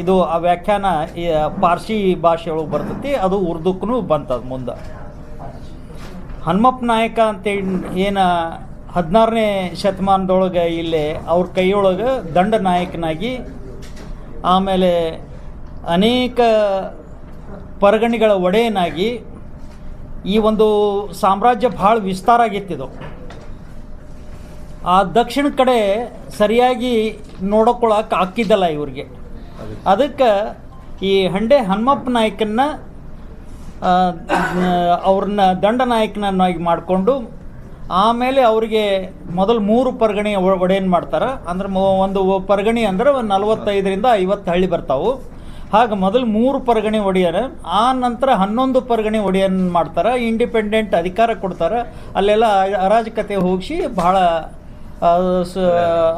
ಇದು ಆ ವ್ಯಾಖ್ಯಾನ ಪಾರ್ಸಿ ಭಾಷೆಯೊಳಗೆ ಬರ್ತೈತಿ, ಅದು ಉರ್ದುಕ್ಕೂ ಬಂತದ ಮುಂದೆ. ಹನುಮಪ್ಪ ನಾಯಕ ಅಂತೇಳಿ ಏನು ಹದಿನಾರನೇ ಶತಮಾನದೊಳಗೆ ಇಲ್ಲಿ ಅವ್ರ ಕೈಯೊಳಗೆ ದಂಡ ನಾಯಕನಾಗಿ, ಆಮೇಲೆ ಅನೇಕ ಪರಗಣಿಗಳ ಒಡೆಯನಾಗಿ ಈ ಒಂದು ಸಾಮ್ರಾಜ್ಯ ಭಾಳ ವಿಸ್ತಾರ ಆಗಿತ್ತಿದು ಆ ದಕ್ಷಿಣ ಕಡೆ ಸರಿಯಾಗಿ ನೋಡ್ಕೊಳಕ್ಕೆ ಹಾಕಿದ್ದಲ್ಲ ಇವ್ರಿಗೆ. ಅದಕ್ಕೆ ಈ ಹಂಡೆ ಹನುಮಪ್ಪ ನಾಯಕನ್ನ ಅವ್ರನ್ನ ದಂಡ ನಾಯಕನನ್ನಾಗಿ ಮಾಡಿಕೊಂಡು ಆಮೇಲೆ ಅವರಿಗೆ ಮೊದಲು ಮೂರು ಪರ್ಗಣಿ ಒಡೆಯನ್ ಮಾಡ್ತಾರೆ. ಅಂದ್ರೆ ಒಂದು ಪರ್ಗಣಿ ಅಂದ್ರೆ ಒಂದು ನಲವತ್ತೈದರಿಂದ ಐವತ್ತು ಹಳ್ಳಿ ಬರ್ತಾವು. ಹಾಗೆ ಮೊದಲು ಮೂರು ಪರ್ಗಣಿ ಒಡೆಯರ, ಆ ನಂತರ ಹನ್ನೊಂದು ಪರ್ಗಣಿ ಒಡೆಯನ್ ಮಾಡ್ತಾರೆ. ಇಂಡಿಪೆಂಡೆಂಟ್ ಅಧಿಕಾರ ಕೊಡ್ತಾರೆ. ಅಲ್ಲೆಲ್ಲ ಅರಾಜಕತೆ ಹೋಗಿಸಿ ಸ-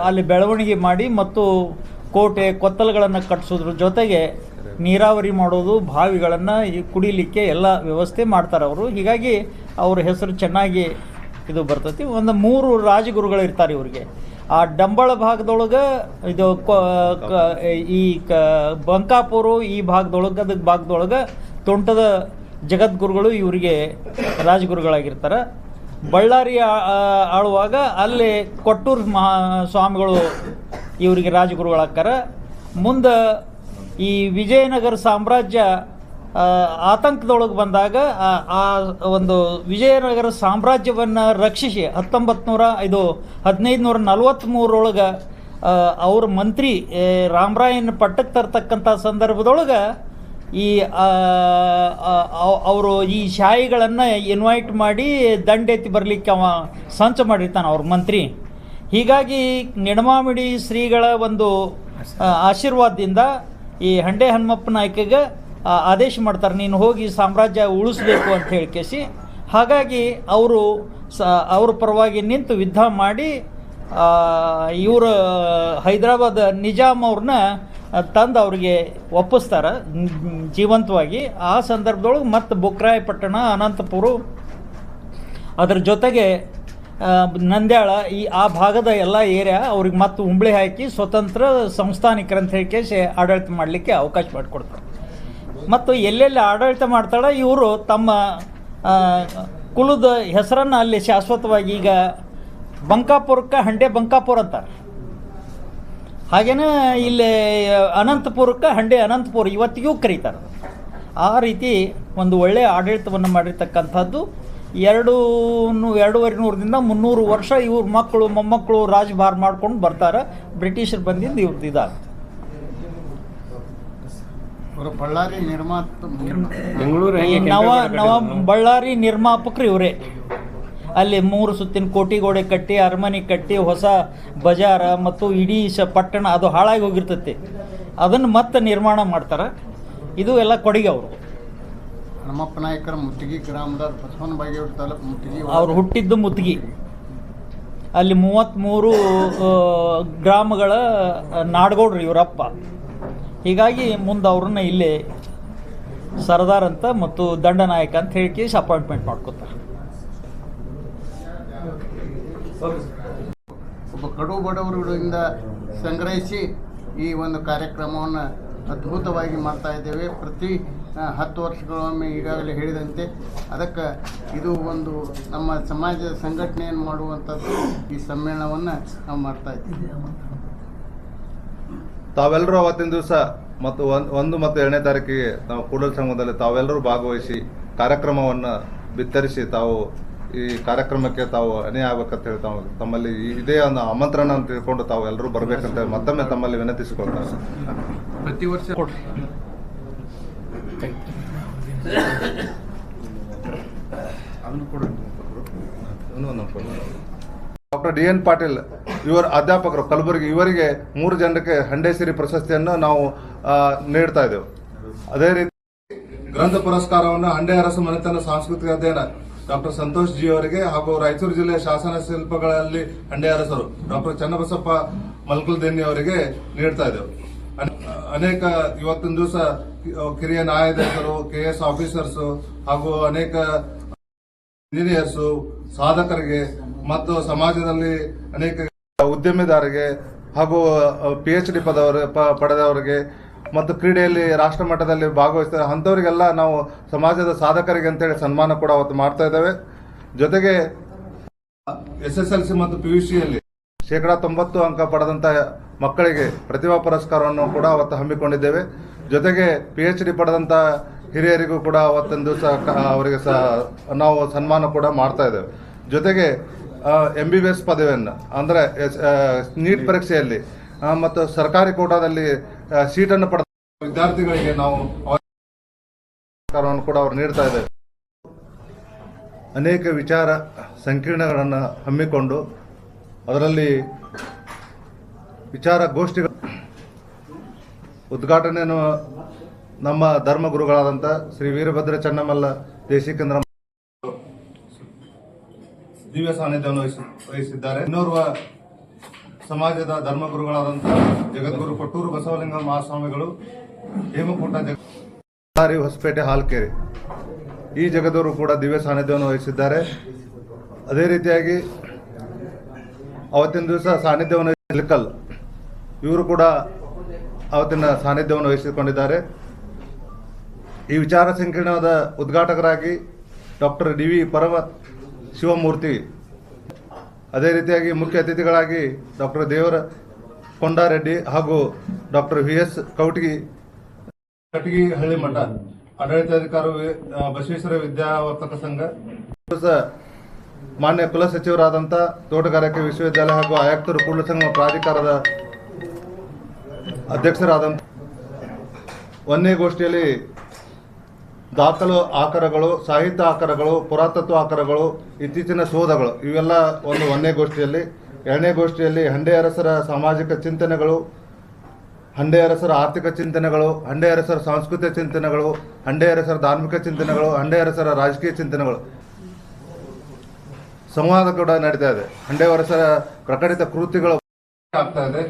ಅಲ್ಲಿ ಬೆಳವಣಿಗೆ ಮಾಡಿ ಮತ್ತು ಕೋಟೆ ಕೊತ್ತಲಗಳನ್ನು ಕಟ್ಟಿಸೋದ್ರ ಜೊತೆಗೆ ನೀರಾವರಿ ಮಾಡೋದು, ಬಾವಿಗಳನ್ನು ಕುಡಿಲಿಕ್ಕೆ ಎಲ್ಲ ವ್ಯವಸ್ಥೆ ಮಾಡ್ತಾರೆ ಅವರು. ಹೀಗಾಗಿ ಅವ್ರ ಹೆಸರು ಚೆನ್ನಾಗಿ ಇದು ಬರ್ತೈತಿ. ಒಂದು ಮೂರು ರಾಜಗುರುಗಳು ಇರ್ತಾರೆ ಇವ್ರಿಗೆ. ಆ ಡಂಬಳ ಭಾಗದೊಳಗೆ ಇದು ಈ ಕ, ಬಂಕಾಪುರು ಈ ಭಾಗದೊಳಗೆ ಅದಕ್ಕೆ ಭಾಗದೊಳಗೆ ತೋಂಟದ ಜಗದ್ಗುರುಗಳು ಇವರಿಗೆ ರಾಜಗುರುಗಳಾಗಿರ್ತಾರೆ. ಬಳ್ಳಾರಿ ಆಳುವಾಗ ಅಲ್ಲಿ ಕೊಟ್ಟೂರು ಮಹಾ ಸ್ವಾಮಿಗಳು ಇವರಿಗೆ ರಾಜಗುರುಗಳಾಕ್ಕಾರ ಮುಂದೆ ಈ ವಿಜಯನಗರ ಸಾಮ್ರಾಜ್ಯ ಆತಂಕದೊಳಗೆ ಬಂದಾಗ, ಆ- ಒಂದು ವಿಜಯನಗರ ಸಾಮ್ರಾಜ್ಯವನ್ನು ರಕ್ಷಿಸಿ ಹತ್ತೊಂಬತ್ತು ನೂರ ಇದು ಹದಿನೈದು ನೂರ ನಲ್ವತ್ತ್ಮೂರರೊಳಗೆ ಅವ್ರ ಮಂತ್ರಿ ರಾಮರಾಯನ ಪಟ್ಟಕ್ಕೆ ತರ್ತಕ್ಕಂಥ ಸಂದರ್ಭದೊಳಗೆ ಈ ಅವರು ಈ ಶಾಯಿಗಳನ್ನು ಇನ್ವೈಟ್ ಮಾಡಿ ದಂಡೆತ್ತಿ ಬರಲಿಕ್ಕೆ ಅವ ಸಂಚ ಮಾಡಿರ್ತಾನೆ ಅವ್ರ ಮಂತ್ರಿ. ಹೀಗಾಗಿ ನಿಡಮಾಮಿಡಿ ಶ್ರೀಗಳ ಒಂದು ಆಶೀರ್ವಾದದಿಂದ ಈ ಹಂಡೆ ಹನುಮಪ್ಪ ನಾಯ್ಕಿಗೆ ಆದೇಶ ಮಾಡ್ತಾರೆ. ನೀನು ಹೋಗಿ ಸಾಮ್ರಾಜ್ಯ ಉಳಿಸ್ಬೇಕು ಅಂತ ಹೇಳಿ ಕೇಸಿ. ಹಾಗಾಗಿ ಅವರು ಸ, ಅವ್ರ ಪರವಾಗಿ ನಿಂತು ಯುದ್ಧ ಮಾಡಿ ಇವರು, ಹೈದರಾಬಾದ್ ನಿಜಾಮ್ ಅವ್ರನ್ನ ತಂದು ಅವ್ರಿಗೆ ಒಪ್ಪಿಸ್ತಾರೆ, ಜೀವಂತವಾಗಿ. ಆ ಸಂದರ್ಭದೊಳಗೆ ಮತ್ತು ಬುಕ್ರಾಯಪಟ್ಟಣ, ಅನಂತಪುರ, ಅದರ ಜೊತೆಗೆ ನಂದ್ಯಾಳ ಈ, ಆ ಭಾಗದ ಎಲ್ಲ ಏರಿಯಾ ಅವ್ರಿಗೆ ಮತ್ತೆ ಉಂಬ್ಳಿ ಹಾಕಿ ಸ್ವತಂತ್ರ ಸಂಸ್ಥಾನಿಕರಂತ ಹೇಳಿ ಆಡಳಿತ ಮಾಡಲಿಕ್ಕೆ ಅವಕಾಶ ಮಾಡಿಕೊಡ್ತಾರೆ. ಮತ್ತು ಎಲ್ಲೆಲ್ಲಿ ಆಡಳಿತ ಮಾಡ್ತಾಳೆ ಇವರು ತಮ್ಮ ಕುಲದ ಹೆಸರನ್ನು ಅಲ್ಲಿ ಶಾಶ್ವತವಾಗಿ ಈಗ ಬಂಕಾಪುರಕ್ಕೆ ಹಂಡೆ ಬಂಕಾಪುರ ಅಂತಾರೆ. ಹಾಗೇನೆ ಇಲ್ಲಿ ಅನಂತಪುರಕ್ಕೆ ಹಂಡೆ ಅನಂತಪುರ ಇವತ್ತಿಗೂ ಕರೀತಾರೆ. ಆ ರೀತಿ ಒಂದು ಒಳ್ಳೆಯ ಆಡಳಿತವನ್ನು ಮಾಡಿರ್ತಕ್ಕಂಥದ್ದು ಎರಡು ನೂ- ಎರಡೂವರೆ ನೂರದಿಂದ ಮುನ್ನೂರು ವರ್ಷ ಇವ್ರ ಮಕ್ಕಳು ಮೊಮ್ಮಕ್ಕಳು ರಾಜಭಾರ ಮಾಡ್ಕೊಂಡು ಬರ್ತಾರೆ. ಬ್ರಿಟಿಷರು ಬಂದಿದ್ದ ಇವ್ರದ್ದು ಇದಾಗ್ತದೆ. ಅವರು ಬಳ್ಳಾರಿ ನಿರ್ಮಾತ ನವ ನವ ಬಳ್ಳಾರಿ ನಿರ್ಮಾಪಕರು ಇವರೇ. ಅಲ್ಲಿ ಮೂರು ಸುತ್ತಿನ ಕೋಟಿಗೋಡೆ ಕಟ್ಟಿ ಅರಮನೆ ಕಟ್ಟಿ ಹೊಸ ಬಜಾರ ಮತ್ತು ಇಡೀ ಶ ಪಟ್ಟಣ ಅದು ಹಾಳಾಗಿ ಹೋಗಿರ್ತೈತಿ. ಅದನ್ನು ಮತ್ತೆ ನಿರ್ಮಾಣ ಮಾಡ್ತಾರೆ. ಇದು ಎಲ್ಲ ಕೊಡುಗೆ ಅವರು. ಹನುಮಪ್ಪ ನಾಯಕರ ಮುತ್ತಿಗೆ ಗ್ರಾಮದ ಬಸವನ ಬಾಗೇವಾಡಿ ತಾಲೂಕು ಮುತ್ತಿಗೆ ಅವ್ರು ಹುಟ್ಟಿದ್ದು ಮುತ್ತಿಗೆ. ಅಲ್ಲಿ ಮೂವತ್ತ್ಮೂರು ಗ್ರಾಮಗಳ ನಾಡಗೌಡ್ರು ಇವರಪ್ಪ. ಹೀಗಾಗಿ ಮುಂದೆ ಅವ್ರನ್ನ ಇಲ್ಲಿ ಸರ್ದಾರ್ ಅಂತ ಮತ್ತು ದಂಡನಾಯಕ ಅಂತ ಹೇಳಿ ಕೇಸ್ ಅಪಾಯಿಂಟ್ಮೆಂಟ್ ಮಾಡ್ಕೋತಾರೆ. ಒಬ್ಬ ಕಡು ಬಡವರುಗಳಿಂದ ಸಂಗ್ರಹಿಸಿ ಈ ಒಂದು ಕಾರ್ಯಕ್ರಮವನ್ನು ಅದ್ಭುತವಾಗಿ ಮಾಡ್ತಾ ಇದ್ದೇವೆ. ಪ್ರತಿ ಹತ್ತು ವರ್ಷಗಳೊಮ್ಮೆ ಈಗಾಗಲೇ ಹೇಳಿದಂತೆ ಅದಕ್ಕೆ ಇದು ಒಂದು ನಮ್ಮ ಸಮಾಜದ ಸಂಘಟನೆಯನ್ನು ಮಾಡುವಂಥದ್ದು ಈ ಸಮ್ಮೇಳನವನ್ನು ನಾವು ಮಾಡ್ತಾ ಇದ್ದೀವಿ. ತಾವೆಲ್ಲರೂ ಅವತ್ತಿನ ದಿವಸ ಮತ್ತು ಒಂದ್- ಒಂದು ಮತ್ತು ಎರಡನೇ ತಾರೀಕಿಗೆ ನಾವು ಕೂಡಲ ಸಂಘದಲ್ಲಿ ತಾವೆಲ್ಲರೂ ಭಾಗವಹಿಸಿ ಕಾರ್ಯಕ್ರಮವನ್ನು ಬಿತ್ತರಿಸಿ ತಾವು ಈ ಕಾರ್ಯಕ್ರಮಕ್ಕೆ ತಾವು ಅಣೆ ಆಗ್ಬೇಕಂತ ಹೇಳಿ ತಾವು ತಮ್ಮಲ್ಲಿ ಇದೇ ಒಂದು ಆಮಂತ್ರಣ ಅಂತ ತಿಳ್ಕೊಂಡು ತಾವು ಎಲ್ಲರೂ ಬರ್ಬೇಕಂತ ಮತ್ತೊಮ್ಮೆ ತಮ್ಮಲ್ಲಿ ವಿನಂತಿಸಿಕೊಳ್ತಾರೆ ಪ್ರತಿ ವರ್ಷ ಡಾಕ್ಟರ್ ಡಿ ಎನ್ ಪಾಟೀಲ್, ಇವರ ಅಧ್ಯಾಪಕರು, ಕಲಬುರಗಿ, ಇವರಿಗೆ ಮೂರು ಜನಕ್ಕೆ ಹಂಡೇಸಿರಿ ಪ್ರಶಸ್ತಿಯನ್ನು ನಾವು ನೀಡ್ತಾ ಇದ್ದೇವೆ. ಅದೇ ರೀತಿ ಗ್ರಂಥ ಪುರಸ್ಕಾರವನ್ನು ಹಂಡೆ ಅರಸು ಮನೆತನ ಸಾಂಸ್ಕೃತಿಕ ಅಧ್ಯಯನ ಡಾಕ್ಟರ್ ಸಂತೋಷ್ ಜಿ ಅವರಿಗೆ ಹಾಗೂ ರಾಯಚೂರು ಜಿಲ್ಲೆಯ ಶಾಸನ ಶಿಲ್ಪಗಳಲ್ಲಿ ಹಂಡೆ ಅರಸರು ಡಾಕ್ಟರ್ ಚನ್ನಬಸಪ್ಪ ಮಲ್ಕಲ್ದೇನಿ ಅವರಿಗೆ ನೀಡ್ತಾ ಇದ್ದೇವೆ. ಅನೇಕ ಇವತ್ತಿನ ದಿವಸ ಕಿರಿಯ ನ್ಯಾಯಾಧೀಶರು ಕೆ ಎಸ್ ಆಫೀಸರ್ಸ್ ಹಾಗೂ ಅನೇಕ ಇಂಜಿನಿಯರ್ಸ್, ಸಾಧಕರಿಗೆ ಮತ್ತು ಸಮಾಜದಲ್ಲಿ ಅನೇಕ ಉದ್ಯಮಿದಾರರಿಗೆ ಹಾಗೂ ಪಿ ಎಚ್ ಡಿ ಪದವರ ಪಡೆದವರಿಗೆ ಮತ್ತು ಕ್ರೀಡೆಯಲ್ಲಿ ರಾಷ್ಟ್ರ ಮಟ್ಟದಲ್ಲಿ ಭಾಗವಹಿಸ್ತಾರೆ ಅಂಥವರಿಗೆಲ್ಲ ನಾವು ಸಮಾಜದ ಸಾಧಕರಿಗೆ ಅಂತೇಳಿ ಸನ್ಮಾನ ಕೂಡ ಅವತ್ತು ಮಾಡ್ತಾ ಇದ್ದೇವೆ. ಜೊತೆಗೆ, ಎಸ್ ಎಸ್ ಎಲ್ ಸಿ ಮತ್ತು ಪಿ ಯು ಸಿಯಲ್ಲಿ ಶೇಕಡಾ ತೊಂಬತ್ತು ಅಂಕ ಪಡೆದಂಥ ಮಕ್ಕಳಿಗೆ ಪ್ರತಿಭಾ ಪುರಸ್ಕಾರವನ್ನು ಕೂಡ ಅವತ್ತು ಹಮ್ಮಿಕೊಂಡಿದ್ದೇವೆ. ಜೊತೆಗೆ ಪಿ ಎಚ್ ಡಿ ಪಡೆದಂಥ ಹಿರಿಯರಿಗೂ ಕೂಡ ಅವತ್ತೊಂದು ದಿವಸ ಅವರಿಗೆ ಸಹ ನಾವು ಸನ್ಮಾನ ಕೂಡ ಮಾಡ್ತಾ ಇದ್ದೇವೆ. ಜೊತೆಗೆ ಎಂ ಬಿ ಬಿ ಎಸ್ ಪದವಿಯನ್ನು, ಅಂದರೆ ನೀಟ್ ಪರೀಕ್ಷೆಯಲ್ಲಿ ಮತ್ತು ಸರ್ಕಾರಿ ಕೋಟಾದಲ್ಲಿ ಸೀಟನ್ನು ಪಡೆದ ವಿದ್ಯಾರ್ಥಿಗಳಿಗೆ ನಾವು ಕೂಡ ಅವರು ನೀಡ್ತಾ ಇದ್ದೇವೆ. ಅನೇಕ ವಿಚಾರ ಸಂಕೀರ್ಣಗಳನ್ನು ಹಮ್ಮಿಕೊಂಡು, ಅದರಲ್ಲಿ ವಿಚಾರ ಗೋಷ್ಠಿಗಳು ಉದ್ಘಾಟನೆಯನ್ನು ನಮ್ಮ ಧರ್ಮಗುರುಗಳಾದಂಥ ಶ್ರೀ ವೀರಭದ್ರ ಚನ್ನಮಲ್ಲ ದೇಶಿಕೇಂದ್ರ ದಿವ್ಯ ಸಾನ್ನಿಧ್ಯವನ್ನು ವಹಿಸಿ ವಹಿಸಿದ್ದಾರೆ. ಇನ್ನೋರ್ವ ಸಮಾಜದ ಧರ್ಮಗುರುಗಳಾದಂಥ ಜಗದ್ಗುರು ಕೊಟ್ಟೂರು ಬಸವಲಿಂಗ ಮಹಾಸ್ವಾಮಿಗಳು, ಹೇಮಕೂಟ ಜಗಾರಿ ಹೊಸಪೇಟೆ, ಹಾಲ್ಕೇರಿ. ಈ ಜಗದವರು ಕೂಡ ದಿವ್ಯ ಸಾನ್ನಿಧ್ಯವನ್ನು ವಹಿಸಿದ್ದಾರೆ. ಅದೇ ರೀತಿಯಾಗಿ ಅವತ್ತಿನ ದಿವಸ ಸಾನ್ನಿಧ್ಯವನ್ನು ಇಲ್ಕಲ್ ಇವರು ಕೂಡ ಅವತ್ತಿನ ಸಾನ್ನಿಧ್ಯವನ್ನು ವಹಿಸಿಕೊಂಡಿದ್ದಾರೆ. ಈ ವಿಚಾರ ಸಂಕಿರಣದ ಉದ್ಘಾಟಕರಾಗಿ doctor D V Parama Shivamurthy, ಅದೇ ರೀತಿಯಾಗಿ ಮುಖ್ಯ ಅತಿಥಿಗಳಾಗಿ ಡಾಕ್ಟರ್ ದೇವರ ಕೊಂಡಾರೆಡ್ಡಿ ಹಾಗೂ doctor V S Koutagi, Katagi Halli Math, ಆಡಳಿತಾಧಿಕಾರಿ ಬಸವೇಶ್ವರ ವಿದ್ಯಾವರ್ತಕ ಸಂಘ ಮಾನ್ಯ ಕುಲಸಚಿವರಾದಂಥ ತೋಟಗಾರಿಕೆ ವಿಶ್ವವಿದ್ಯಾಲಯ ಹಾಗೂ ಆಯುಕ್ತರು ಕೂಡಲ ಸಂಘ ಪ್ರಾಧಿಕಾರದ ಅಧ್ಯಕ್ಷರಾದಂಥ ಒಂದನೇ ಗೋಷ್ಠಿಯಲ್ಲಿ ದಾಖಲು ಆಕಾರಗಳು, ಸಾಹಿತ್ಯ ಆಕಾರಗಳು, ಪುರಾತತ್ವ ಆಕಾರಗಳು, ಇತ್ತೀಚಿನ ಶೋಧಗಳು ಇವೆಲ್ಲ ಒಂದು ಒಂದನೇ ಗೋಷ್ಠಿಯಲ್ಲಿ ಎರಡನೇ ಗೋಷ್ಠಿಯಲ್ಲಿ ಹಂಡೆ ಅರಸರ ಸಾಮಾಜಿಕ ಚಿಂತನೆಗಳು, ಹಂಡೆ ಅರಸರ ಆರ್ಥಿಕ ಚಿಂತನೆಗಳು, ಹಂಡೆ ಅರಸರ ಸಾಂಸ್ಕೃತಿಕ ಚಿಂತನೆಗಳು, ಹಂಡೆ ಅರಸರ ಧಾರ್ಮಿಕ ಚಿಂತನೆಗಳು, ಹಂಡೆ ಅರಸರ ರಾಜಕೀಯ ಚಿಂತನೆಗಳು. ಸಂವಾದ ಕೂಡ ನಡೀತಾ ಇದೆ. ಹಂಡೆ ಅರಸರ ಪ್ರಕಟಿತ ಕೃತಿಗಳು ಆಗ್ತಾ ಇದೆ.